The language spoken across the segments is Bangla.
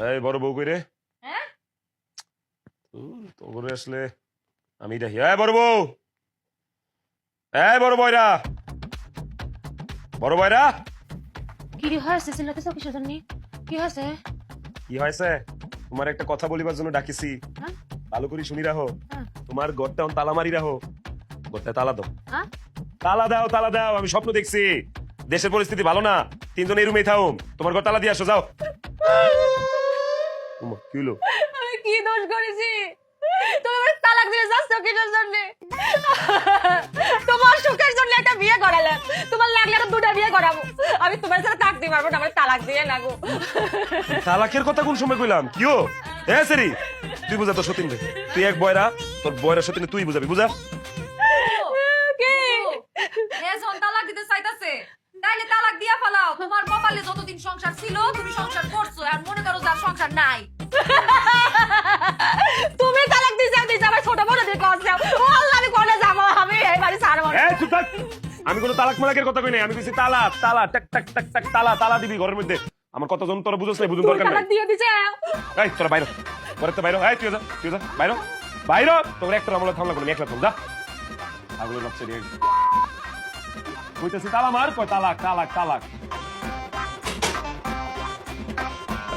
এই বড় বউ কই রে হ্যাঁ? উম, তো করে আসলে আমি দেখি। এই বড় বউ! এই বড় বয়রা! বড় বয়রা! কি হয়েছে? কিসের জন্য? কি হয়েছে? কি হয়েছে? তোমার একটা কথা বলিবার জন্য ডাকিছি। হ্যাঁ? ভালো করে শুনি রাখো হ্যাঁ। তোমার ঘরটা এখন তালা মারি রাখো ঘরটা তালা দাও? তালা দাও তালা দাও আমি স্বপ্ন দেখছি। দেশের পরিস্থিতি ভালো না। তিনজন এই রুমে থাও তোমার ঘর তালা দিয়ে আসো যাও। কি হলো? আমি কি দোষ করেছি? তুমি আমার তালাক দিয়ে যাচ্ছ কিসের জন্য তোমার সুখের জন্য একটা বিয়ে করালে তোমার লাগলে আরও দুটা বিয়ে করাবো। আমি তোমার সাথে থাকতে পারব না আমার তালাক দিয়ে না গো। তালাকের কথা কোন সময় কইলাম? কিও হ্যাঁ সেরি তুই বুঝা তোর সতীন রে। তুই এক বয়রা তোর বয়রা সতীন তুই বুঝাবি বুঝা? কি? এ যখন তালাক দিতে চাইতাছে। তাইলে তালাক দিয়া ফেলাও। তোমার কপালে যতদিন সংসার ছিল তুমি সংসার সংসার নাই। তুমি তালাক দিতে দিতে আমার ছোট বড় দিয়ে কষ্ট ও আল্লাহ আমি কোনে যাব? আমি এই বাড়ি ছাড়বো না। এই চুপ থাক। আমি কোনো তালাক মালাকের কথা কই নাই। আমি কইছি তালা তালা টাক টাক টাক টাক তালা তালা দিবি ঘরের মধ্যে। আমার কথা জন তোরা বুঝছ না বুঝুন দরকার তালাক নাই। দিয়ে দিছে। এই তোরা বাইরে ঘরে তো বাইরে এই তুই যা তুই যা বাইরে বাইরে তোর একটা আমলে থামলা কোনো একলা থাম যা। আগুলো লাগছে রে কইতেছি তালা মার কয় তালাক তালাক তালাক।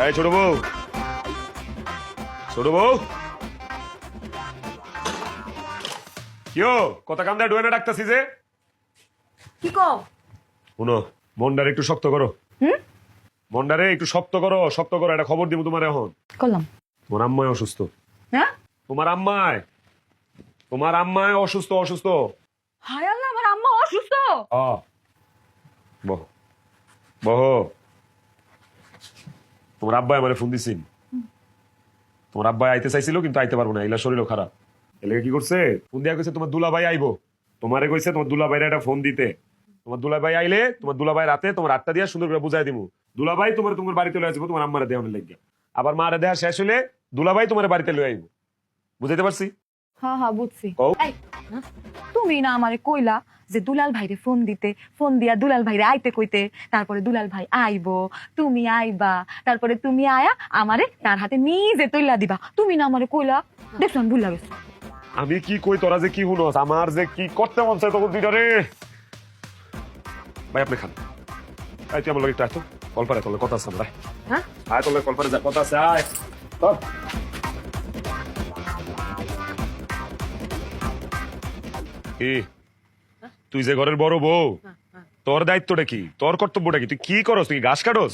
এই ছোট বউ। ছোট বউ। কিও কথা কাম দেয় ডুয়েনে ডাকতেছি যে। কি কও? শুনো মন্ডারে একটু শক্ত করো। হুম? মন্ডারে একটু শক্ত করো শক্ত করো একটা খবর দিব তোমার এখন। করলাম। তোমার আম্মায় অসুস্থ। হ্যাঁ? তোমার আম্মায় তোমার আম্মায় অসুস্থ অসুস্থ। হায় আল্লাহ আমার আম্মা অসুস্থ। আ বহ। বহ। তোমার আব্বাই আমার ফোন দিছিল তোমার আব্বাই আইতে চাইছিল কিন্তু আইতে পারব না এলা শরীরও খারাপ। এলাকা কি করছে? ফোন দিয়া কইছে তোমার দুলাভাই আইবো। তোমারে কইছে তোমার দুলাভাইরে একটা ফোন দিতে। তোমার দুলাভাই আইলে তোমার দুলাভাই রাতে তোমার আটটা দিয়া সুন্দর করে বুঝাই দিমু। দুলাভাই তোমার তোমার বাড়িতে লয়ে আসব তোমার আম্মারে দেওয়ানোর লাগিয়া। আবার মারে দেয়া শেষ হলে দুলাভাই তোমার বাড়িতে লয়ে আইবো। বুঝাইতে পারছি? হ্যাঁ হ্যাঁ বুঝছি। তুমি না আমারে কইলা যে দুলাল ভাইরে ফোন দিতে ফোন দিয়া দুলাল ভাইরে আইতে কইতে তারপরে দুলাল ভাই আইবো তুমি আইবা তারপরে তুমি আয়া আমারে তার হাতে নিজে তৈলা দিবা। তুমি না আমারে কইলা দেখলাম ভুল লাগে আমি কি কই তোরা যে কি হুনস আমার যে কি করতে মন চায় তখন দুইটা রে। ভাই আপনি খান। আয় তুই আমার লগে একটু আয় তো। কলপারে তোলে কথা আছে আমরা হ্যাঁ? আয় তোলে কলপারে যা কথা আছে আয়। চল। কি তুই যে ঘরের বড় বউ তোর দায়িত্বটা কি? তোর কর্তব্যটা কি? তুই কি করস? তুই ঘাস কাটস?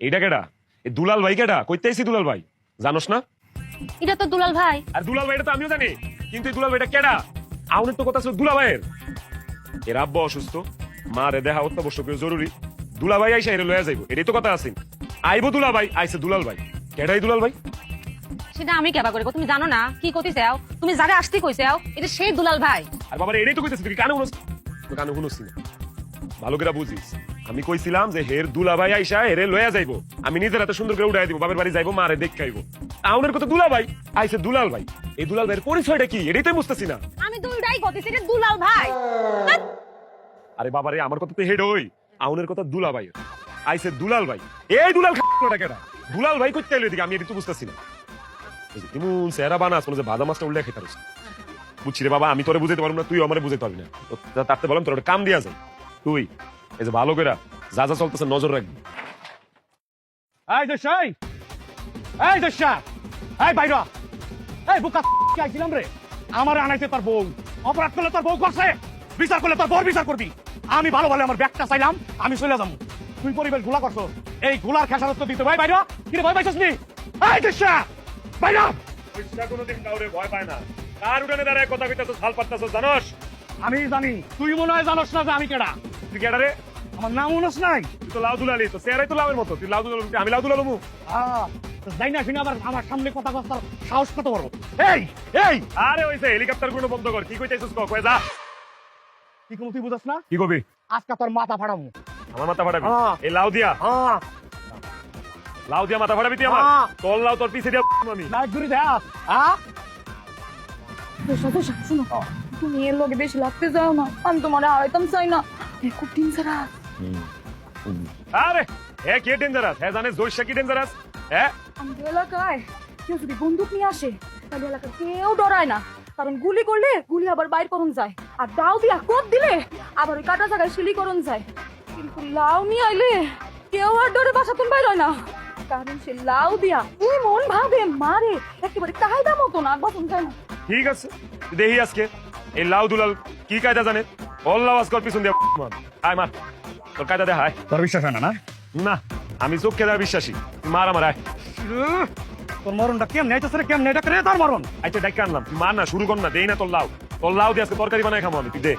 এইটা কেডা? এই দুলাল ভাই কেডা? কইতে আইছি দুলাল ভাই। জানোস না? এটা তো দুলাল ভাই। আর দুলাল ভাইটা তো আমিও জানি। কিন্তু এই দুলাল ভাইটা কেডা? আউনের তো কথা ছিল দুলা ভাইয়ের। এর আব্বা অসুস্থ। মা রে দেখা অত্যাবশ্যক জরুরি। দুলা ভাই আইসা এর লয়া যাইবো। এটাই তো কথা আছে। আইবো দুলা ভাই আইসে দুলাল ভাই। কেডাই দুলাল ভাই? সেটা আমি কেবা করব? তুমি জানো না? কি করতে চাও তুমি যারা আসতে কইছাও এটা সেই দুলাল ভাই। আর বাবার এটাই তো কইতেছি। তুই কানে কানে শুনস না ভালো করে বুঝিস। আমি কইছিলাম যে হের দুলা ভাই আইসা হেরে লয়া যাইবো। আমি নিজের হাতে সুন্দর করে দিব বাবার বাড়ি যাইবো মারে দেখ খাইবো আউনের কথা দুলা ভাই আইসে দুলাল ভাই। এই দুলাল ভাইয়ের পরিচয়টা কি? এটাই তো বুঝতেছি না। আমি এটা দুলাল ভাই। আরে বাবারে আমার কথা তো হেড হই। আউনের কথা দুলা ভাই আইসে দুলাল ভাই। এই দুলাল খাটা কেডা দুলাল ভাই করতে এলো এদিকে আমি তো বুঝতেছি না। ইমন সেরা মনে হচ্ছে ভাজা মাছটা উল্লেখ খেতে বুঝছি রে বাবা আমি তোরে বুঝাইতে পারব না তুই আমারে বুঝাইতে পারবি না। তো তারতে বললাম তোর একটা কাম দিয়া যায় তুই এই যে ভালো করে যা যা চলতেছে নজর রাখবি। এই দেশাই এই দেশা এই বাইরা এই বুকা কি আইছিলাম রে? আমার আনাইতে তোর বউ অপরাধ করলে তোর বউ করছে বিচার করলে তোর বউ বিচার করবি। আমি ভালো ভালো আমার ব্যাগটা চাইলাম আমি চলে যাব। তুই পরিবেশগুলা করছ এই গুলার খেসারত তো দিতে ভাই বাইরা। কি ভয় পাইছিস নি? এই দেশা বাইরা। কোনোদিন কাউরে ভয় পায় না। কার উঠানে দাঁড়ায় কথা কইতাছস হাল পাত্তাছস জানোস? আমি জানি। তুই মনে হয় জানোস না যে আমি কেডা। তুই কেডা রে? আমার নাম মনোস নাই। তুই তো লাউ দুলালি তো সেরাই তো লাউের মতো। তুই লাউ দুলালি আমি লাউ দুলালমু আহ, তো যাই না শুনে আবার আমার সামনে কথা কথা সাহস কত বড়। এই এই! আরে ওইছে হেলিকপ্টারগুলো বন্ধ কর কি কইতাছস ক কয়ে যা। কি কোনো তুই বুঝাস না? কি কবি? আজকে তোর মাথা ফাড়ামু। আমার মাথা ফাটাবি হ্যাঁ। এই লাউ দিয়া? হ্যাঁ লাউ দিয়া মাথা ফাটাবি তুই আমার? হ্যাঁ। তোর লাউ তোর পিছে দিয়া আমি। লাইট ঘুরি দেখ হ্যাঁ দোষা শুনো। তুমি এর লগে বেশি লাগতে যাও না আমি তোমার আইতাম চাই না। খুব ডেঞ্জারাস আরে হে কে ডেঞ্জারাস হে জানে জোইশা কি ডেঞ্জারাস হ্যাঁ আমাদের এলাকায় কেউ যদি বন্দুক নিয়ে আসে তাহলে এলাকার কেউ ডরায় না। কারণ গুলি করলে গুলি আবার বাইর করুন যায়। আর দাও দিয়া কোপ দিলে আবার ওই কাটা জায়গায় শিলি করুন যায়। কিন্তু লাউ নিয়ে আইলে কেউ আর ডরে বাসা তুমি বাইর হয় না। কারণ সে লাউ দিয়া এমন ভাবে মারে একেবারে কায়দা মতো না বাসন যায় না ঠিক আছে। দেখি আজকে। এই লাউ দুলাল কি কায়দা জানে? অল্লাহ আজকাল পিছন দিয়ে। আয় মার। তোর কায়দা দেখা আয়। তোর বিশ্বাস হয় না না? না আমি চোখে দেওয়া বিশ্বাসী। মার আমার আয়। তোর মরণটা কেমনে আইতেছে রে কেমনে? এটা করে তোর মরণ? ডাইকে আনলাম। মার না শুরু কর না দেই না তোর লাউ। তোর লাউ দিয়ে আজকে তরকারি বানাই খাব আমি তুই দে।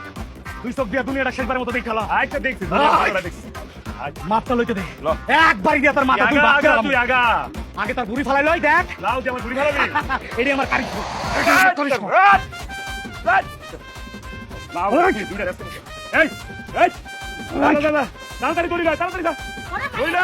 তুই সব দিয়া দুনিয়াটা শেষবারের মতো দেখালা আচ্ছা দেখছি আয়। দেখছি। আয়। মাথা লইতে দে। একবার দিয়া তোর মাথা আগা, তুই আগা। আগে তার বুড়ি ফালাই লই দেখ। লাউ দিয়ে আমার ঘুরি ফেলাবি? এটি আমার কারি লাউ দুইটা রাস্তা বসে। এই এই যা, যা, যা, যা। তাড়াতাড়ি দৌড়ি যা, তাড়াতাড়ি যা। দৌড়ি যা।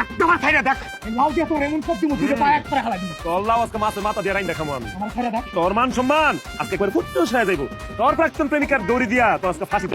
একটা আমার খাইরা দেখ। এই লাউ দিয়া তোর এমন সব দিমু পা এক করে হালাই তোর লাউ আজকে মাছের মাথা দিয়ে রাইন দেখাবো আমি। আমার খাইরা দেখ। তোর মান সম্মান আজকে ফুটতে যাইব। তোর প্রাক্তন প্রেমিকার দৌড়ি দিয়া তো আজকে ফাঁসি